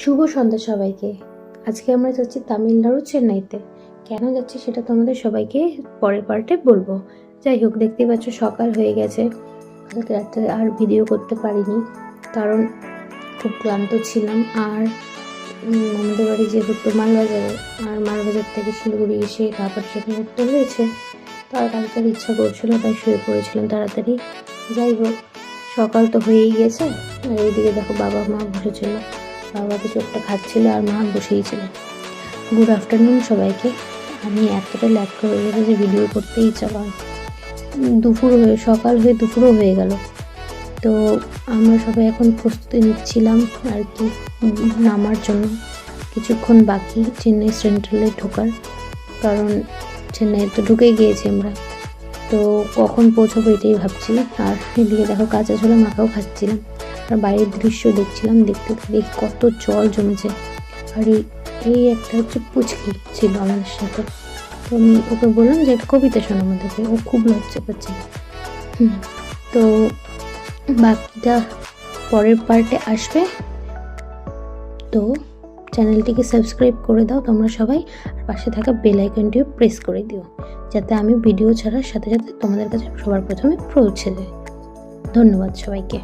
শুভ সন্ধ্যা সবাইকে। আজকে আমরা যাচ্ছি তামিলনাড়ু চেন্নাইতে। কেন যাচ্ছি সেটা তোমাদের সবাইকে পরের পার্টে বলব। যাই হোক, দেখতেই পাচ্ছ সকাল হয়ে গেছে। কালকে রাত্রে আর ভিডিও করতে পারিনি, কারণ খুব ক্লান্ত ছিলাম। আর আমাদের বাড়ি যেহেতু মালবাজারে, আর মালবাজার থেকে শিলিগুড়ি এসে খাবার সেখানে উঠতে হয়েছে, তার কালকে ইচ্ছা করছিল, তাই শুয়ে পড়েছিলাম তাড়াতাড়ি। যাই হোক, সকাল তো হয়েই গেছে। আর এইদিকে দেখো বাবা মা বসেছিল। বাবা কিছু একটা খাচ্ছিল আর মা বসেই ছিল। গুড আফটারনুন সবাইকে। আমি এতটা ল্যাপ হয়ে গেছে যে ভিডিও করতেই ইচ্ছা করে দুপুর হয়ে, সকাল হয়ে দুপুরও হয়ে গেল। তো আমরা সবাই এখন প্রস্তুতি নিচ্ছিলাম আর কি, নামার জন্য। কিছুক্ষণ বাকি, চেন্নাই সেন্ট্রালে ঢোকার। কারণ চেন্নাই তো ঢুকেই গিয়েছি আমরা। তো কখন পৌঁছাবো এটাই ভাবছি। আর এদিকে দেখো কাঁচা ছোলা মাখাও খাচ্ছিলাম। আর বাইরের দৃশ্য দেখছিলাম, দেখতে দেখি কত জল জমেছে। আর এই একটা হচ্ছে পুচকি ছিল আমাদের সাথে। তো আমি ওকে বললাম যে, কবিতা শোনা আমাদেরকে, ও খুব লজ্জা পাচ্ছে। তো বাকিটা পরের পার্টে আসবে। তো চ্যানেলটিকে সাবস্ক্রাইব করে দাও তোমরা সবাই, আর পাশে থাকা বেল আইকনটিও প্রেস করে দিও, যাতে আমি ভিডিও ছাড়ার সাথে সাথে তোমাদের কাছে সবার প্রথমে পৌঁছে যায় ধন্যবাদ সবাইকে।